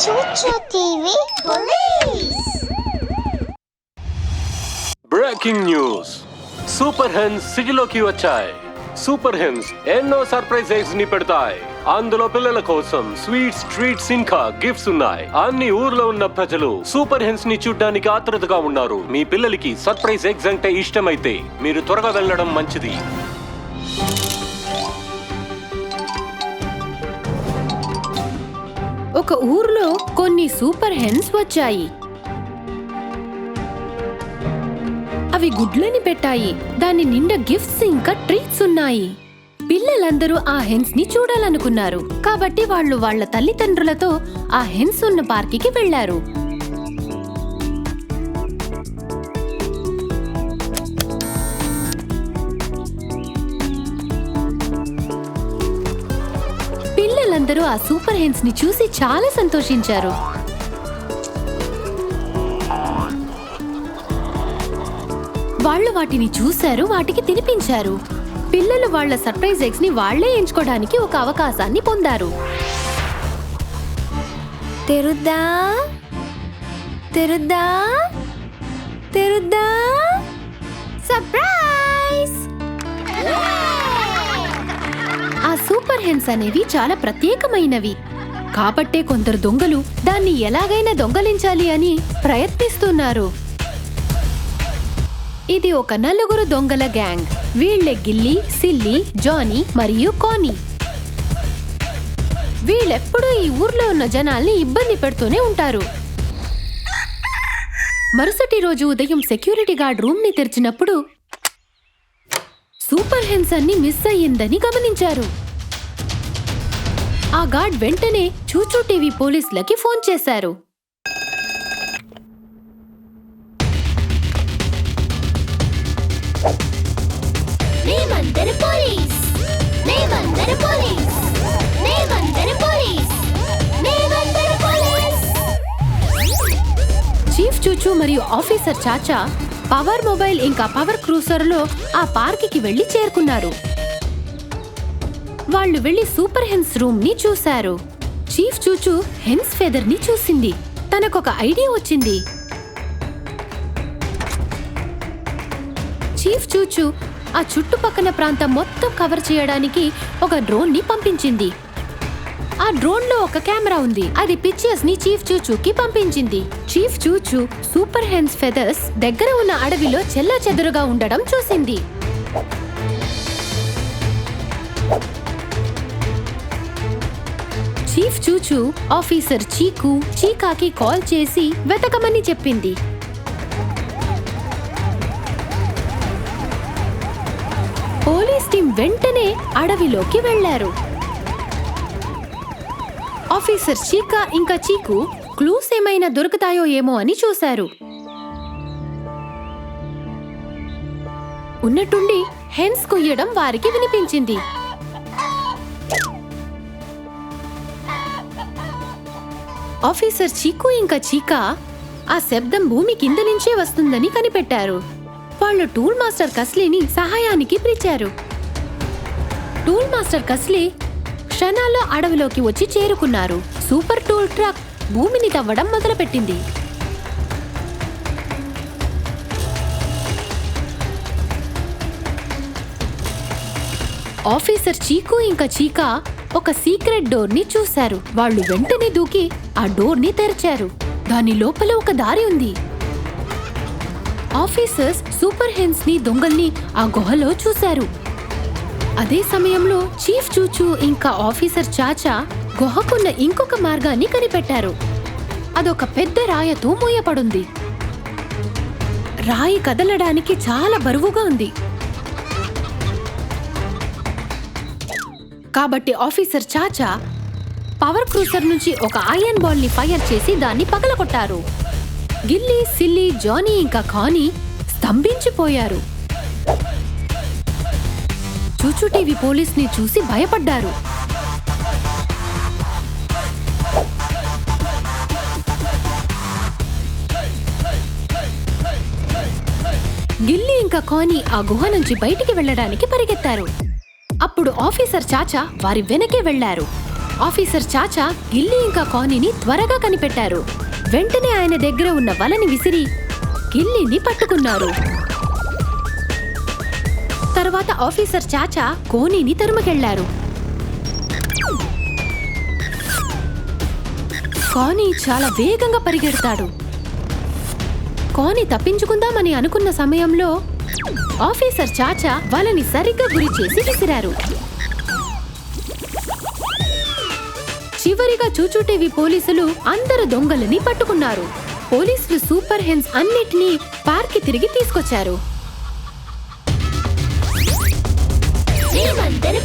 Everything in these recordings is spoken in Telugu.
Chuchu TV Police. Breaking news super hens సిటీలోకి వచ్చాయి సూపర్ హెన్స్ ఎన్నో సర్ప్రైజ్ ఎగ్స్ని పెడతాయి. అందులో పిల్లల కోసం స్వీట్స్ ట్రీట్స్ ఇంకా గిఫ్ట్స్ ఉన్నాయి. అన్ని ఊర్లో ఉన్న ప్రజలు సూపర్ హెన్స్ని చూడ్డానికి ఆతృతగా ఉన్నారు. మీ పిల్లలకి సర్ప్రైజ్ ఎగ్స్ అంటే ఇష్టమైతే మీరు త్వరగా వెళ్ళడం మంచిది. ఒక ఊర్లో కొన్ని సూపర్ హెన్స్ వచ్చాయి. అవి గుడ్లని పెట్టాయి. దాని నిండా గిఫ్ట్స్ ఇంకా ట్రీట్స్ ఉన్నాయి. పిల్లలందరూ ఆ హెన్స్ని చూడాలనుకున్నారు. కాబట్టి వాళ్ళు వాళ్ళ తల్లిదండ్రులతో ఆ హెన్స్ ఉన్న పార్కికి వెళ్ళారు ప్రజలందరూ ఆ సూపర్ హెన్స్ని చూసి చాలా సంతోషించారు. వాళ్ళు వాటిని చూశారు వాటికి తినిపించారు. పిల్లలు వాళ్ళ సర్ప్రైజ్ ఎగ్స్ని వాళ్ళే ఎంచుకోవడానికి ఒక అవకాశాన్ని పొందారు. తెరుద్దా? తెరుద్దా? తెరుద్దా? సర్ప్రైజ్! సూపర్ హెన్స్ అనేవి చాలా ప్రత్యేకమైనవి. కాబట్టే కొందరు దొంగలు దాన్ని ఎలాగైనా దొంగలించాలి అని ప్రయత్నిస్తున్నారు. ఇది ఒక నలుగురు దొంగల గ్యాంగ్. వీళ్ళే గిల్లీ సిల్లీ జానీ మరియు కానీ. వీళ్ళెప్పుడూ ఈ ఊర్లో ఉన్న జనాల్ని ఇబ్బంది పెడుతూనే ఉంటారు. మరుసటి రోజు ఉదయం సెక్యూరిటీ గార్డ్ రూమ్ని తెరిచినప్పుడు సూపర్ హెన్స్ అన్ని మిస్ అయ్యిందని గమనించారు. ఆ గార్డ్ వెంటనే చూచూ టీవీ పోలీసులకి ఫోన్ చేశారు. చీఫ్ చూచూ మరియు ఆఫీసర్ చాచా పవర్ మొబైల్ ఇంకా పవర్ క్రూసర్లో ఆ పార్క్కి వెళ్ళి చేరుకున్నారు. వాళ్ళు వెళ్ళి సూపర్ హెన్స్ రూమ్ని చూశారు. చీఫ్ చూచూ హెన్స్ ఫెదర్ని చూసింది. తనకొక ఐడియా వచ్చింది. చీఫ్ చూచూ ఆ చుట్టుపక్కల ప్రాంతం మొత్తం కవర్ చేయడానికి ఒక డ్రోన్ని పంపించింది. ఆ డ్రోన్లో ఒక కెమెరా ఉంది. అది పిక్చర్స్ని చీఫ్ చూచూకి పంపించింది. Chief Chuchu super hens feathers దగ్గర ఉన్న అడవిలో చెల్లా చెదురుగా ఉండడం చూసింది. చీఫ్ చూచూ ఆఫీసర్ చీకు చీకాకి కాల్ చేసి వెతకమని చెప్పింది. పోలీస్ టీం వెంటనే అడవిలోకి వెళ్ళారు ఆఫీసర్ చీకా ఇంకా చీకు క్లూస్ ఏమైనా దొరుకుతాయో ఏమో అని చూశారు. ఉన్నట్టుండి హెన్స్ కొయ్యడం వారికి వినిపించింది. ఆఫీసర్ చీకు ఇంకా చీకా ఆ శబ్దం భూమి కింద నుంచే వస్తుందని కనిపెట్టారు. వాళ్ళు టూల్ మాస్టర్ కస్లీని సహాయానికి పిలిచారు. టూల్ మాస్టర్ కస్లీ క్షణాల్లో అడవిలోకి వచ్చి చేరుకున్నారు. సూపర్ టూల్ ట్రక్ భూమిని తవ్వడం మొదలుపెట్టింది. ఆఫీసర్ చీకు ఇంకా చీకా ఒక సీక్రెట్ డోర్ని చూశారు. వాళ్ళు వెంటనే దూకి ఆ డోర్ని తెరిచారు. దాని లోపల ఒక దారి ఉంది. ఆఫీసర్స్ సూపర్ హెన్స్ని దొంగల్ని ఆ గుహలో చూశారు. అదే సమయంలో చీఫ్ చూచూ ఇంకా ఆఫీసర్ చాచా గుహకున్న ఇంకొక మార్గాన్ని కనిపెట్టారు. అదొక పెద్ద రాయతో మూయపడుంది రాయి కదలడానికి చాలా బరువుగా ఉంది. కాబట్టి ఆఫీసర్ చాచా పవర్ క్రూసర్ నుంచి ఒక ఐరన్ బాల్ని ఫైర్ చేసి దాన్ని పగలగొట్టారు. గిల్లీ సిల్లీ జానీ ఇంకా ఖానీ స్తంభించిపోయారు. చూచు టీవీ పోలీస్ని చూసి భయపడ్డారు. గిల్లీ ఇంకా ఖానీ ఆ గుహ నుంచి బయటికి వెళ్ళడానికి పరిగెత్తారు. అప్పుడు ఆఫీసర్ చాచా వారి వెనకే వెళ్ళారు ఆఫీసర్ చాచా గిల్లీ ఇంకా కానీని త్వరగా కనిపెట్టారు. వెంటనే ఆయన దగ్గర ఉన్న వలని విసిరి గిల్లీని పట్టుకున్నారు. తర్వాత ఆఫీసర్ చాచా కోనీని తరుముకెళ్ళారు కాని చాలా వేగంగా పరిగెడతాడు. కాని తప్పించుకుందామని అనుకున్న సమయంలో ఆఫీసర్ చాచా వాళ్ళని సరిగ్గా గురి చేసి విసిరారు. చివరిగా చూచుటేవి పోలీసులు అందరు దొంగలని పట్టుకున్నారు. పోలీసులు సూపర్ హెన్స్ అన్నిటినీ పార్క్ తిరిగి తీసుకొచ్చారు.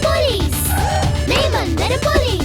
పోలీస్. పోలీస్.